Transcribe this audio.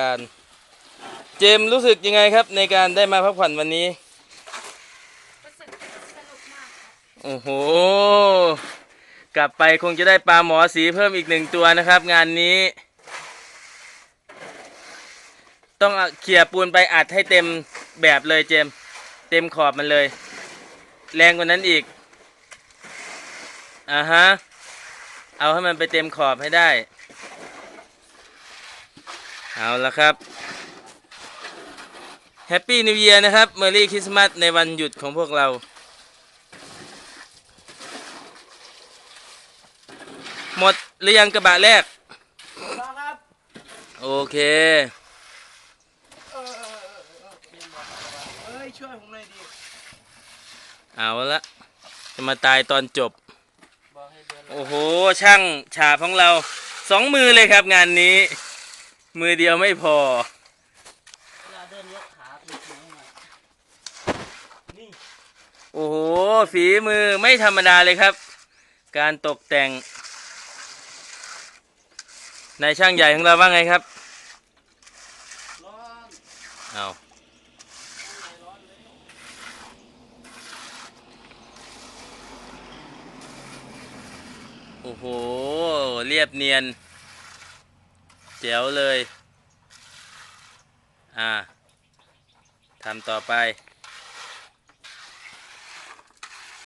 การเจมรู้สึกยังไงครับ ในการได้มาพักผ่อนวันนี้รู้สึกสนุกมากครับโอ้โหกลับไปคงจะได้ปลาหมอสีเพิ่มอีกหนึ่งตัวนะครับ งานนี้ ต้องเอาเขี่ยปูนไปอัดให้เต็มแบบเลยเจม เต็มขอบมันเลย แรงกว่านั้นอีกอ่าฮะเอาให้มันไปเต็มขอบให้ได้ เอาละครับแฮปปี้นิว e ย r นะครับเมอรี่คริสต์มาสในวันหยุดของพวกเรา หมดหรือยังกระบะแรก ครับโอเคเออเออเออเออเอ้ยช่วยผมหน่อยดิเอาละจะมาตายตอนจบ บอกให้เดิน โอ้โห ช่างฉาบของเราสองมือเลยครับงานนี้ มือเดียวไม่พอ เวลาเดินยกขาปลุกมือหน่อยนี่โอ้โห ฝีมือไม่ธรรมดาเลยครับ การตกแต่งนายช่างใหญ่ของเราว่าไงครับร้อนเอาโอ้โห เรียบเนียน เจ๋วเลย อ่าทำต่อไป